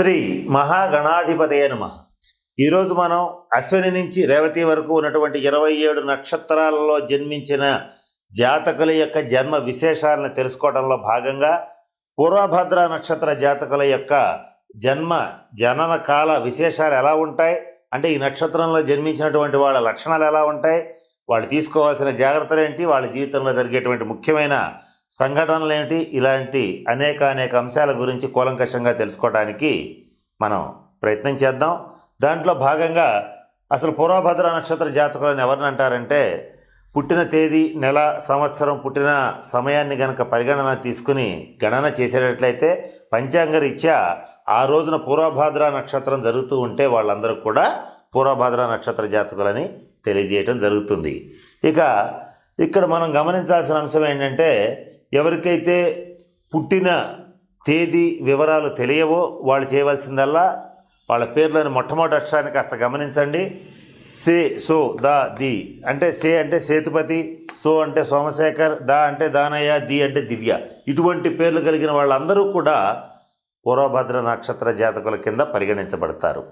శ్రీ మహాగణాధిపతి నమ. ఈరోజు మనం అశ్విని నుంచి రేవతి వరకు ఉన్నటువంటి ఇరవై ఏడు నక్షత్రాలలో జన్మించిన జాతకుల యొక్క జన్మ విశేషాలను తెలుసుకోవడంలో భాగంగా పూర్వభద్ర నక్షత్ర జాతకుల యొక్క జన్మ జనన కాల విశేషాలు ఎలా ఉంటాయి? అంటే ఈ నక్షత్రంలో జన్మించినటువంటి వాళ్ళ లక్షణాలు ఎలా ఉంటాయి? వాళ్ళు తీసుకోవాల్సిన జాగ్రత్తలు ఏంటి? వాళ్ళ జీవితంలో జరిగేటువంటి ముఖ్యమైన సంఘటనలు ఏమిటి ఇలాంటి అనేక అనేక అంశాల గురించి కూలంకషంగా తెలుసుకోవడానికి మనం ప్రయత్నం చేద్దాం. దాంట్లో భాగంగా అసలు పూర్వభద్ర నక్షత్ర జాతకులను ఎవరిని అంటారంటే పుట్టిన తేదీ నెల సంవత్సరం పుట్టిన సమయాన్ని గనక పరిగణన తీసుకుని గణన చేసేటట్లయితే పంచాంగ రీత్యా ఆ రోజున పూర్వభాద్ర నక్షత్రం జరుగుతూ ఉంటే వాళ్ళందరూ కూడా పూర్వభాద్ర నక్షత్ర జాతకులని తెలియజేయటం జరుగుతుంది. ఇక ఇక్కడ మనం గమనించాల్సిన అంశం ఏంటంటే ఎవరికైతే పుట్టిన తేదీ వివరాలు తెలియవో వాళ్ళు చేయవలసిందల్లా వాళ్ళ పేర్లను మొట్టమొదటి అక్షరాన్ని కాస్త గమనించండి. సే సో దా ది. అంటే సే అంటే సేతుపతి సో అంటే సోమశేఖర్ దా అంటే దానయ్య ది అంటే దివ్య. ఇటువంటి పేర్లు కలిగిన వాళ్ళందరూ కూడా పూర్వభద్ర నక్షత్ర జాతకుల కింద పరిగణించబడతారు.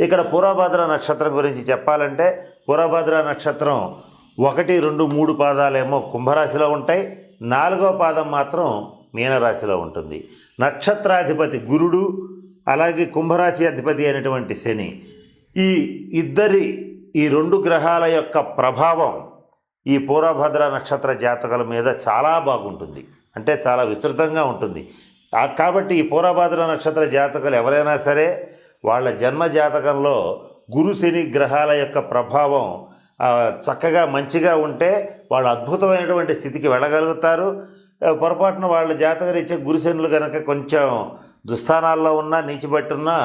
ఇక్కడ పూర్వభద్ర నక్షత్రం గురించి చెప్పాలంటే పూర్వభద్ర నక్షత్రం ఒకటి రెండు మూడు పాదాలేమో కుంభరాశిలో ఉంటాయి. నాలుగో పాదం మాత్రం మీనరాశిలో ఉంటుంది. నక్షత్రాధిపతి గురుడు అలాగే కుంభరాశి అధిపతి అయినటువంటి శని. ఈ ఇద్దరి ఈ రెండు గ్రహాల యొక్క ప్రభావం ఈ పూర్వభద్ర నక్షత్ర జాతకాల మీద చాలా బాగుంటుంది. అంటే చాలా విస్తృతంగా ఉంటుంది. కాబట్టి ఈ పూర్వభద్ర నక్షత్ర జాతకాలు ఎవరైనా సరే వాళ్ళ జన్మ జాతకంలో గురు శని గ్రహాల యొక్క ప్రభావం చక్కగా మంచిగా ఉంటే వాళ్ళు అద్భుతమైనటువంటి స్థితికి వెళ్ళగలుగుతారు. పొరపాటున వాళ్ళ జాతకరీత్యా గురుశనులు కనుక కొంచెం దుస్థానాల్లో ఉన్నా నీచిబట్టున్నా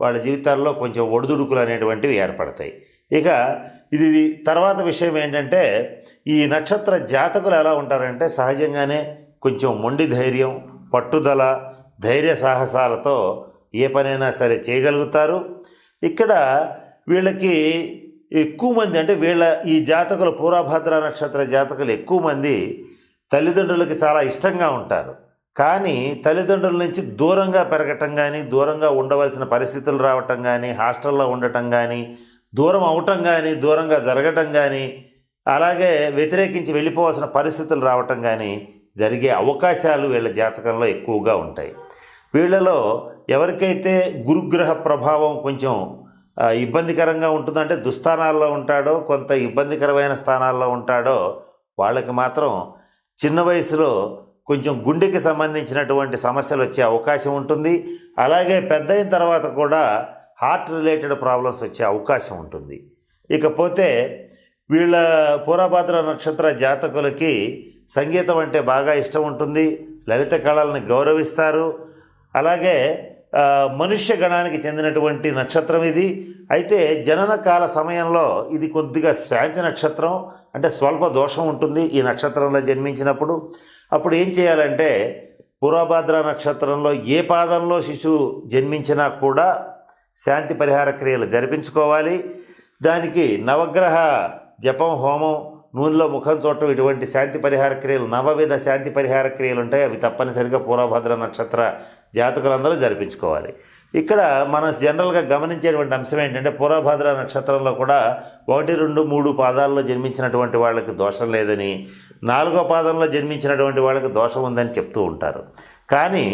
వాళ్ళ జీవితాల్లో కొంచెం ఒడిదుడుకులు అనేటువంటివి ఏర్పడతాయి. ఇక ఇది తర్వాత విషయం ఏంటంటే ఈ నక్షత్ర జాతకులు ఎలా ఉంటారంటే సహజంగానే కొంచెం మొండి ధైర్యం పట్టుదల ధైర్య సాహసాలతో ఏ పనైనా సరే చేయగలుగుతారు. ఇక్కడ వీళ్ళకి ఎక్కువ మంది అంటే వీళ్ళ ఈ జాతకులు పూర్వభద్ర నక్షత్ర జాతకులు ఎక్కువ మంది తల్లిదండ్రులకి చాలా ఇష్టంగా ఉంటారు. కానీ తల్లిదండ్రుల నుంచి దూరంగా పెరగటం కానీ దూరంగా ఉండవలసిన పరిస్థితులు రావటం కానీ హాస్టల్లో ఉండటం కానీ దూరం అవటం కానీ దూరంగా జరగటం కానీ అలాగే వ్యతిరేకించి వెళ్ళిపోవాల్సిన పరిస్థితులు రావటం కానీ జరిగే అవకాశాలు వీళ్ళ జాతకంలో ఎక్కువగా ఉంటాయి. వీళ్ళలో ఎవరికైతే గురుగ్రహ ప్రభావం కొంచెం ఇబ్బందికరంగా ఉంటుందంటే దుస్థానాల్లో ఉంటాడో కొంత ఇబ్బందికరమైన స్థానాల్లో ఉంటాడో వాళ్ళకి మాత్రం చిన్న వయసులో కొంచెం గుండెకి సంబంధించినటువంటి సమస్యలు వచ్చే అవకాశం ఉంటుంది. అలాగే పెద్ద అయిన తర్వాత కూడా హార్ట్ రిలేటెడ్ ప్రాబ్లమ్స్ వచ్చే అవకాశం ఉంటుంది. ఇకపోతే వీళ్ళ పూర్వభద్ర నక్షత్ర జాతకులకి సంగీతం అంటే బాగా ఇష్టం ఉంటుంది. లలిత కళలను గౌరవిస్తారు. అలాగే మనుష్య గణానికి చెందినటువంటి నక్షత్రం ఇది. అయితే జనన కాల సమయంలో ఇది కొద్దిగా శాంతి నక్షత్రం అంటే స్వల్ప దోషం ఉంటుంది ఈ నక్షత్రంలో జన్మించినప్పుడు. అప్పుడు ఏం చేయాలంటే పూర్వభద్ర నక్షత్రంలో ఏ పాదంలో శిశువు జన్మించినా కూడా శాంతి పరిహార క్రియలు జరిపించుకోవాలి. దానికి నవగ్రహ జపం హోమం నూనెలో ముఖం చూడటం ఇటువంటి శాంతి పరిహార క్రియలు నవవిధ శాంతి పరిహార క్రియలు ఉంటాయి. అవి తప్పనిసరిగా పూర్వభద్ర నక్షత్ర జాతకులందరూ జరిపించుకోవాలి. ఇక్కడ మనం జనరల్గా గమనించేటువంటి అంశం ఏంటంటే పూర్వభద్ర నక్షత్రంలో కూడా ఒకటి రెండు మూడు పాదాల్లో జన్మించినటువంటి వాళ్ళకి దోషం లేదని నాలుగో పాదంలో జన్మించినటువంటి వాళ్ళకి దోషం ఉందని చెప్తూ ఉంటారు. కానీ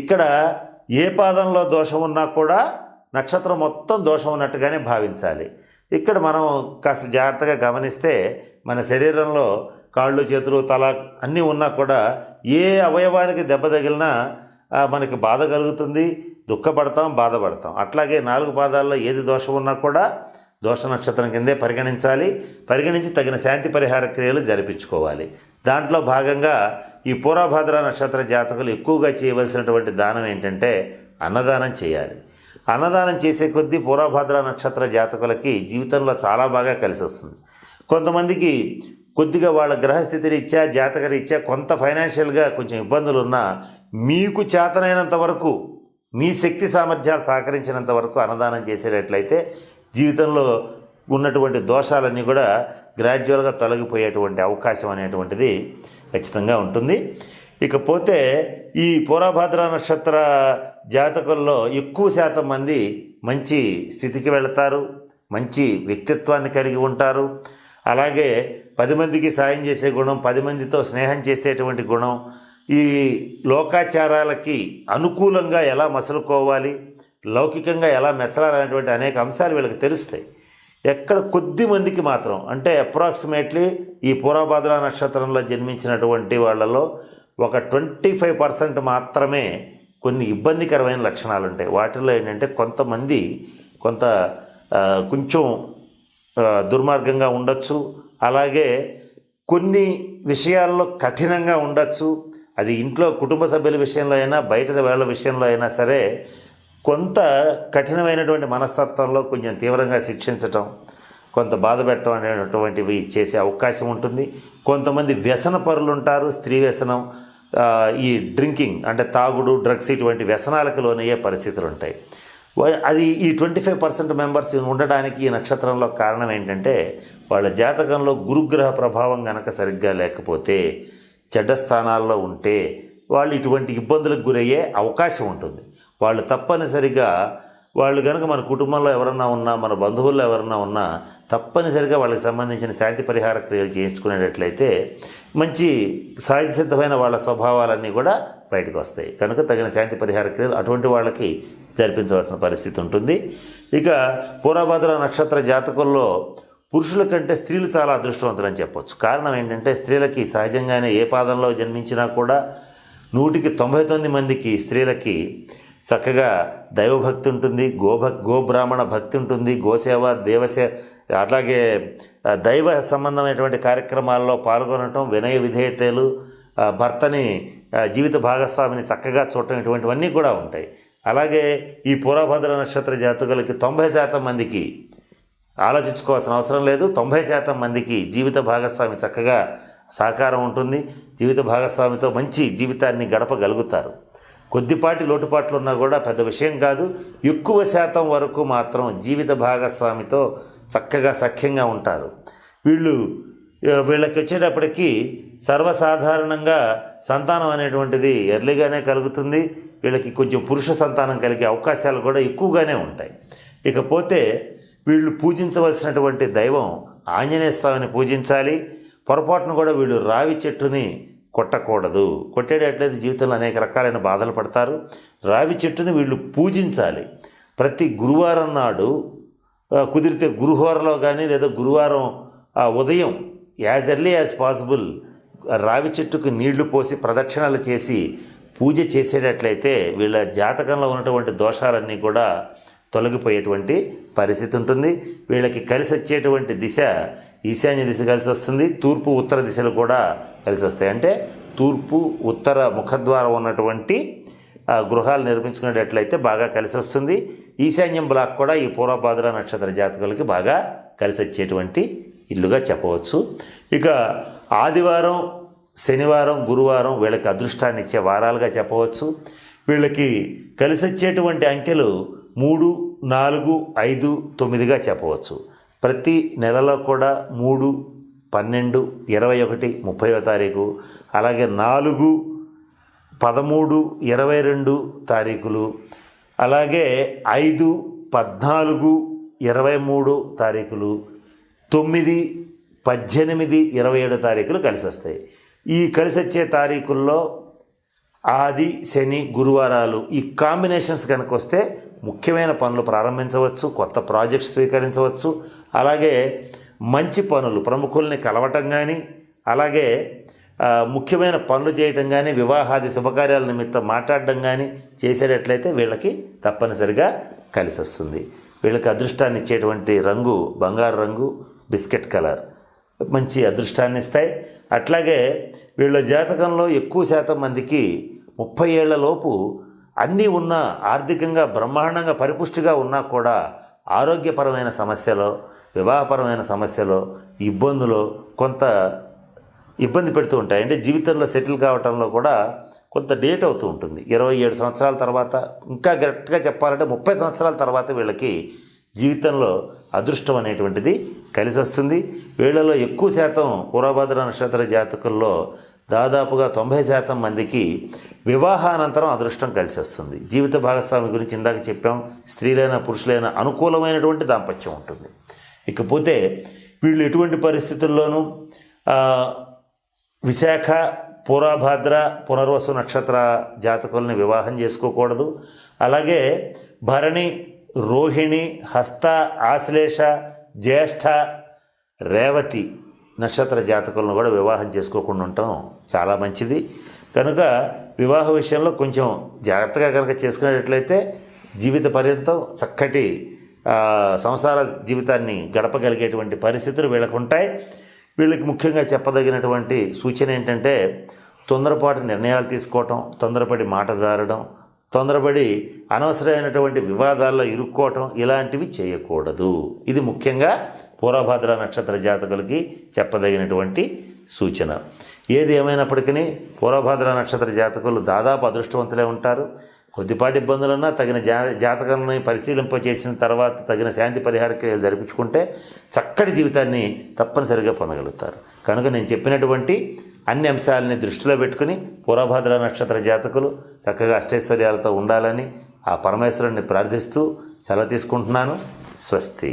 ఇక్కడ ఏ పాదంలో దోషం ఉన్నా కూడా నక్షత్రం మొత్తం దోషం ఉన్నట్టుగానే భావించాలి. ఇక్కడ మనం కాస్త జాగ్రత్తగా గమనిస్తే మన శరీరంలో కాళ్ళు చేతులు తల అన్నీ ఉన్నా కూడా ఏ అవయవానికి దెబ్బ తగిలినా మనకి బాధ కలుగుతుంది. దుఃఖపడతాం బాధపడతాం. అట్లాగే నాలుగు పాదాల్లో ఏది దోషం ఉన్నా కూడా దోష నక్షత్రం కిందే పరిగణించాలి. పరిగణించి తగిన శాంతి పరిహార క్రియలు జరిపించుకోవాలి. దాంట్లో భాగంగా ఈ పూర్వభద్ర నక్షత్ర జాతకులు ఎక్కువగా చేయవలసినటువంటి దానం ఏంటంటే అన్నదానం చేయాలి. అన్నదానం చేసే కొద్దీ పూర్వభద్ర నక్షత్ర జాతకులకి జీవితంలో చాలా బాగా కలిసి వస్తుంది కొంతమందికి కొద్దిగా వాళ్ళ గ్రహస్థితి రీత్యా జాతక రీత్యా కొంత ఫైనాన్షియల్గా కొంచెం ఇబ్బందులు ఉన్నా మీకు చేతనైనంత వరకు మీ శక్తి సామర్థ్యాలు సహకరించినంత వరకు అన్నదానం చేసేటట్లయితే జీవితంలో ఉన్నటువంటి దోషాలన్నీ కూడా గ్రాడ్యువల్గా తొలగిపోయేటువంటి అవకాశం అనేటువంటిది ఖచ్చితంగా ఉంటుంది. ఇకపోతే ఈ పూర్వభద్ర నక్షత్ర జాతకుల్లో ఎక్కువ శాతం మంది మంచి స్థితికి వెళతారు మంచి వ్యక్తిత్వాన్ని కలిగి ఉంటారు. అలాగే పది మందికి సాయం చేసే గుణం పది మందితో స్నేహం చేసేటువంటి గుణం ఈ లోకాచారాలకి అనుకూలంగా ఎలా మసలుకోవాలి లౌకికంగా ఎలా మెసలాలనేటువంటి అనేక అంశాలు వీళ్ళకి తెలుస్తాయి. ఎక్కడ కొద్ది మందికి మాత్రం అంటే అప్రాక్సిమేట్లీ ఈ పూర్వభద్ర నక్షత్రంలో జన్మించినటువంటి వాళ్ళలో ఒక ట్వంటీ ఫైవ్ పర్సెంట్ మాత్రమే కొన్ని ఇబ్బందికరమైన లక్షణాలు ఉంటాయి వాటిలో ఏంటంటే కొంతమంది కొంత కొంచెం దుర్మార్గంగా ఉండొచ్చు. అలాగే కొన్ని విషయాల్లో కఠినంగా ఉండొచ్చు. అది ఇంట్లో కుటుంబ సభ్యుల విషయంలో అయినా బయట వాళ్ళ విషయంలో అయినా సరే కొంత కఠినమైనటువంటి మనస్తత్వంలో కొంచెం తీవ్రంగా శిక్షించటం కొంత బాధ పెట్టడం అనేటువంటివి చేసే అవకాశం ఉంటుంది. కొంతమంది వ్యసన పరులు ఉంటారు స్త్రీ వ్యసనం. ఈ డ్రింకింగ్ అంటే తాగుడు డ్రగ్స్ ఇటువంటి వ్యసనాలకు లోనయ్యే పరిస్థితులు ఉంటాయి అది ఈ ట్వంటీ ఫైవ్ పర్సెంట్ మెంబర్స్ ఉండడానికి ఈ నక్షత్రంలో కారణం ఏంటంటే వాళ్ళ జాతకంలో గురుగ్రహ ప్రభావం కనుక సరిగ్గా లేకపోతే చెడ్డ స్థానాల్లో ఉంటే వాళ్ళు ఇటువంటి ఇబ్బందులకు గురయ్యే అవకాశం ఉంటుంది. వాళ్ళు తప్పనిసరిగా వాళ్ళు కనుక మన కుటుంబంలో ఎవరన్నా ఉన్నా మన బంధువుల్లో ఎవరన్నా ఉన్నా తప్పనిసరిగా వాళ్ళకి సంబంధించిన శాంతి పరిహార క్రియలు చేయించుకునేటట్లయితే మంచి సహజ సిద్ధమైన వాళ్ళ స్వభావాలన్నీ కూడా బయటకు వస్తాయి. కనుక తగిన శాంతి పరిహార క్రియలు అటువంటి వాళ్ళకి జరిపించవలసిన పరిస్థితి ఉంటుంది. ఇక పూర్వభద్ర నక్షత్ర జాతకుల్లో పురుషుల కంటే స్త్రీలు చాలా అదృష్టవంతులని చెప్పొచ్చు. కారణం ఏంటంటే స్త్రీలకి సహజంగానే ఏ పాదంలో జన్మించినా కూడా నూటికి తొంభై తొమ్మిది మందికి స్త్రీలకి చక్కగా దైవభక్తి ఉంటుంది గోభక్ గోబ్రాహ్మణ భక్తి ఉంటుంది గోసేవ దేవసే అట్లాగే దైవ సంబంధమైనటువంటి కార్యక్రమాల్లో పాల్గొనటం వినయ విధేయతలు భర్తని జీవిత భాగస్వామిని చక్కగా చూడటం ఇటువంటివన్నీ కూడా ఉంటాయి. అలాగే ఈ పురాభద్ర నక్షత్ర జాతకులకి తొంభై శాతం మందికి ఆలోచించుకోవాల్సిన అవసరం లేదు. తొంభై శాతం మందికి జీవిత భాగస్వామి చక్కగా సహకారం ఉంటుంది. జీవిత భాగస్వామితో మంచి జీవితాన్ని గడపగలుగుతారు. కొద్దిపాటి లోటుపాట్లు ఉన్నా కూడా పెద్ద విషయం కాదు. ఎక్కువ శాతం వరకు మాత్రం జీవిత భాగస్వామితో చక్కగా సఖ్యంగా ఉంటారు. వీళ్ళు వీళ్ళకి వచ్చేటప్పటికి సర్వసాధారణంగా సంతానం అనేటువంటిది ఎర్లీగానే కలుగుతుంది. వీళ్ళకి కొంచెం పురుష సంతానం కలిగే అవకాశాలు కూడా ఎక్కువగానే ఉంటాయి. ఇకపోతే వీళ్ళు పూజించవలసినటువంటి దైవం ఆంజనేయ స్వామిని పూజించాలి. పొరపాటును కూడా వీళ్ళు రావి చెట్టుని కొట్టకూడదు. కొట్టేటట్లయితే జీవితంలో అనేక రకాలైన బాధలు పడతారు. రావి చెట్టుని వీళ్ళు పూజించాలి. ప్రతి గురువారం నాడు కుదిరితే గురుహోరలో కానీ లేదా గురువారం ఆ, ఉదయం యాజ్ ఎర్లీ యాజ్ పాసిబుల్ రావి చెట్టుకు నీళ్ళు పోసి ప్రదక్షిణలు చేసి పూజ చేసేటట్లయితే వీళ్ళ జాతకంలో ఉన్నటువంటి దోషాలన్నీ కూడా తొలగిపోయేటువంటి పరిస్థితి ఉంటుంది. వీళ్ళకి కలిసి వచ్చేటువంటి దిశ ఈశాన్య దిశ కలిసి వస్తుంది తూర్పు ఉత్తర దిశలు కూడా కలిసి వస్తాయి అంటే తూర్పు ఉత్తర ముఖద్వారం ఉన్నటువంటి గృహాలు నిర్మించుకునేటట్లయితే బాగా కలిసి వస్తుంది ఈశాన్యం బ్లాక్ కూడా ఈ పూర్వభాద్ర నక్షత్ర జాతకులకి బాగా కలిసి వచ్చేటువంటి ఇల్లుగా చెప్పవచ్చు. ఇక ఆదివారం శనివారం గురువారం వీళ్ళకి అదృష్టాన్ని ఇచ్చే వారాలుగా చెప్పవచ్చు. వీళ్ళకి కలిసి వచ్చేటువంటి అంకెలు మూడు నాలుగు ఐదు తొమ్మిదిగా చెప్పవచ్చు. ప్రతి నెలలో కూడా మూడు పన్నెండు ఇరవై ఒకటి ముప్పైవ తారీఖు అలాగే నాలుగు పదమూడు ఇరవై రెండు తారీఖులు అలాగే ఐదు పద్నాలుగు ఇరవై మూడు తారీఖులు తొమ్మిది పద్దెనిమిది ఇరవై ఏడు తారీఖులు కలిసి వస్తాయి. ఈ కలిసి వచ్చే తారీఖుల్లో ఆది శని గురువారాలు ఈ కాంబినేషన్స్ కనుక వస్తే ముఖ్యమైన పనులు ప్రారంభించవచ్చు కొత్త ప్రాజెక్ట్స్ స్వీకరించవచ్చు అలాగే మంచి పనులు ప్రముఖుల్ని కలవటం కానీ అలాగే ముఖ్యమైన పనులు చేయటం కానీ వివాహాది శుభకార్యాల నిమిత్తం మాట్లాడడం కానీ చేసేటట్లయితే వీళ్ళకి తప్పనిసరిగా కలిసి వస్తుంది వీళ్ళకి అదృష్టాన్ని ఇచ్చేటువంటి రంగు బంగారు రంగు బిస్కెట్ కలర్ మంచి అదృష్టాన్ని ఇస్తాయి. అట్లాగే వీళ్ళ జాతకంలో ఎక్కువ శాతం మందికి ముప్పై ఏళ్ళలోపు అన్నీ ఉన్న ఆర్థికంగా బ్రహ్మాండంగా పరిపుష్టిగా ఉన్నా కూడా ఆరోగ్యపరమైన సమస్యలో వివాహపరమైన సమస్యలో ఇబ్బందులు కొంత ఇబ్బంది పెడుతూ ఉంటాయి. అంటే జీవితంలో సెటిల్ కావటంలో కూడా కొంత డేట్ అవుతూ ఉంటుంది. ఇరవై ఏడు సంవత్సరాల తర్వాత ఇంకా గట్టిగా చెప్పాలంటే ముప్పై సంవత్సరాల తర్వాత వీళ్ళకి జీవితంలో అదృష్టం అనేటువంటిది కలిసి వస్తుంది. వీళ్ళలో ఎక్కువ శాతం పూర్వభద్ర నక్షత్ర జాతకుల్లో దాదాపుగా తొంభై శాతం మందికి వివాహానంతరం అదృష్టం కలిసి వస్తుంది. జీవిత భాగస్వామి గురించి ఇందాక చెప్పాం. స్త్రీలైన పురుషులైన అనుకూలమైనటువంటి దాంపత్యం ఉంటుంది. ఇకపోతే వీళ్ళు ఎటువంటి పరిస్థితుల్లోనూ విశాఖ పూర్వభాద్ర పునర్వసు నక్షత్ర జాతకుల్ని వివాహం చేసుకోకూడదు. అలాగే భరణి రోహిణి హస్త ఆశ్లేష జ్యేష్ఠ రేవతి నక్షత్ర జాతకులను కూడా వివాహం చేసుకోకుండా ఉండటం చాలా మంచిది. కనుక వివాహ విషయంలో కొంచెం జాగ్రత్తగా కనుక చేసుకునేటట్లయితే జీవిత పర్యంతం చక్కటి సంసార జీవితాన్ని గడపగలిగేటువంటి పరిస్థితులు వీళ్ళకు ఉంటాయి. వీళ్ళకి ముఖ్యంగా చెప్పదగినటువంటి సూచన ఏంటంటే తొందరపాటు నిర్ణయాలు తీసుకోవటం తొందరపడి మాట జారడం తొందరపడి అనవసరమైనటువంటి వివాదాల్లో ఇరుక్కోవటం ఇలాంటివి చేయకూడదు. ఇది ముఖ్యంగా పూర్వభద్ర నక్షత్ర జాతకులకి చెప్పదగినటువంటి సూచన. ఏది ఏమైనప్పటికీ పూర్వభద్ర నక్షత్ర జాతకులు దాదాపు అదృష్టవంతులే ఉంటారు. కొద్దిపాటి ఇబ్బందులన్నా తగిన జా జాతకాలను పరిశీలింప చేసిన తర్వాత తగిన శాంతి పరిహార క్రియలు జరిపించుకుంటే చక్కటి జీవితాన్ని తప్పనిసరిగా పొందగలుగుతారు. కనుక నేను చెప్పినటువంటి అన్ని అంశాలని దృష్టిలో పెట్టుకుని పూర్వభద్ర నక్షత్ర జాతకులు చక్కగా అష్టైశ్వర్యాలతో ఉండాలని ఆ పరమేశ్వరుణ్ణి ప్రార్థిస్తూ సెలవు తీసుకుంటున్నాను. స్వస్తి.